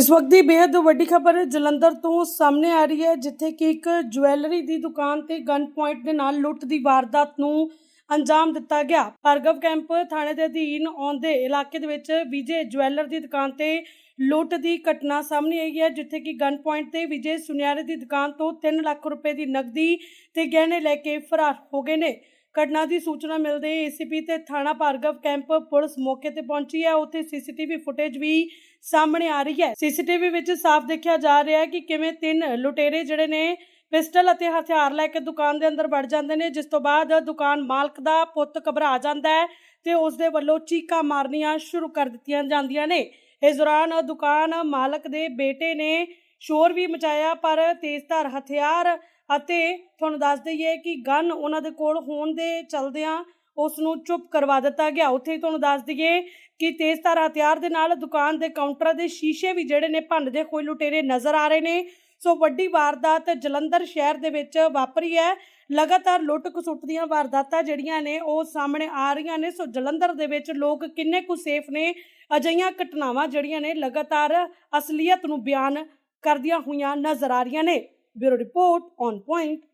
ਇਸ ਵਕਤ ਦੀ ਬੇहद ਵੱਡੀ ਖਬਰ ਜਲੰਧਰ ਤੋਂ ਸਾਹਮਣੇ ਆ ਰਹੀ ਹੈ, ਜਿੱਥੇ ਕਿ ਇੱਕ ਜੁਐਲਰੀ ਦੀ ਦੁਕਾਨ ਤੇ ਗਨ ਪੁਆਇੰਟ ਦੇ ਨਾਲ ਲੁੱਟ ਦੀ ਵਾਰਦਾਤ ਨੂੰ ਅੰਜਾਮ ਦਿੱਤਾ ਗਿਆ। ਭਾਰਗਵ ਕੈਂਪ ਥਾਣੇ ਦੇ ਅਧੀਨ ਆਉਂਦੇ ਇਲਾਕੇ ਦੇ ਵਿੱਚ ਵਿਜੇ ਜੁਐਲਰ ਦੀ ਦੁਕਾਨ ਤੇ ਲੁੱਟ ਦੀ ਘਟਨਾ ਸਾਹਮਣੇ ਆਈ ਹੈ, ਜਿੱਥੇ ਕਿ ਗਨ ਪੁਆਇੰਟ ਤੇ ਵਿਜੇ ਸੁਨਿਆਰੇ ਦੀ ਦੁਕਾਨ ਤੋਂ 3 ਲੱਖ ਰੁਪਏ ਦੀ ਨਕਦੀ ਤੇ ਗਹਿਣੇ ਲੈ ਕੇ ਫਰਾਰ ਹੋ ਗਏ ਨੇ। ਘਟਨਾ ਦੀ ਸੂਚਨਾ ਮਿਲਦੇ ਏਸੀਪੀ ਤੇ ਥਾਣਾ ਭਾਰਗਵ ਕੈਂਪ ਪੁਲਿਸ ਮੌਕੇ ਤੇ ਪਹੁੰਚੀ ਹੈ। ਉੱਥੇ ਸੀਸੀਟੀਵੀ ਫੁਟੇਜ ਵੀ ਸਾਹਮਣੇ ਆ ਰਹੀ ਹੈ। ਸੀਸੀਟੀਵੀ ਵਿੱਚ ਸਾਫ਼ ਦੇਖਿਆ ਜਾ ਰਿਹਾ ਹੈ ਕਿ ਕਿਵੇਂ ਤਿੰਨ ਲੁਟੇਰੇ ਜਿਹੜੇ ਨੇ ਪਿਸਟਲ ਅਤੇ ਹਥਿਆਰ ਲੈ ਕੇ ਦੁਕਾਨ ਦੇ ਅੰਦਰ ਵੜ ਜਾਂਦੇ ਨੇ, ਜਿਸ ਤੋਂ ਬਾਅਦ ਦੁਕਾਨ ਮਾਲਕ ਦਾ ਪੁੱਤ ਘਬਰਾ ਜਾਂਦਾ ਹੈ ਤੇ ਉਸ ਦੇ ਵੱਲੋਂ ਚੀਕਾਂ ਮਾਰਨੀਆਂ ਸ਼ੁਰੂ ਕਰ ਦਿੱਤੀਆਂ ਜਾਂਦੀਆਂ ਨੇ। ਇਸ ਦੌਰਾਨ ਦੁਕਾਨ ਮਾਲਕ ਦੇ ਬੇਟੇ ਨੇ ਸ਼ੋਰ ਵੀ ਮਚਾਇਆ, ਪਰ ਤੇਜ਼ਧਾਰ ਹਥਿਆਰ ਅਤੇ ਤੁਹਾਨੂੰ ਦੱਸ ਦਈਏ ਕਿ ਗਨ ਉਹਨਾਂ ਦੇ ਕੋਲ ਹੋਣ ਦੇ ਚਲਦਿਆਂ ਉਸ ਨੂੰ ਚੁੱਪ ਕਰਵਾ ਦਿੱਤਾ ਗਿਆ। ਉੱਥੇ ਹੀ ਤੁਹਾਨੂੰ ਦੱਸ ਦਈਏ ਕਿ ਤੇਜ਼ਧਾਰ ਹਥਿਆਰ ਦੇ ਨਾਲ ਦੁਕਾਨ ਦੇ ਕਾਊਂਟਰਾਂ ਦੇ ਸ਼ੀਸ਼ੇ ਵੀ ਜਿਹੜੇ ਨੇ ਭੰਨਦੇ ਹੋਏ ਲੁਟੇਰੇ ਨਜ਼ਰ ਆ ਰਹੇ ਨੇ। ਸੋ ਵੱਡੀ ਵਾਰਦਾਤ ਜਲੰਧਰ ਸ਼ਹਿਰ ਦੇ ਵਿੱਚ ਵਾਪਰੀ ਹੈ। ਲਗਾਤਾਰ ਲੁੱਟ ਖਸੁੱਟ ਦੀਆਂ ਵਾਰਦਾਤਾਂ ਜਿਹੜੀਆਂ ਨੇ ਉਹ ਸਾਹਮਣੇ ਆ ਰਹੀਆਂ ਨੇ। ਸੋ ਜਲੰਧਰ ਦੇ ਵਿੱਚ ਲੋਕ ਕਿੰਨੇ ਕੁ ਸੇਫ ਨੇ, ਅਜਿਹੀਆਂ ਘਟਨਾਵਾਂ ਜਿਹੜੀਆਂ ਨੇ ਲਗਾਤਾਰ ਅਸਲੀਅਤ ਨੂੰ ਬਿਆਨ ਕਰਦੀਆਂ ਹੋਈਆਂ ਨਜ਼ਰ ਆ ਰਹੀਆਂ ਨੇ। Your Report on point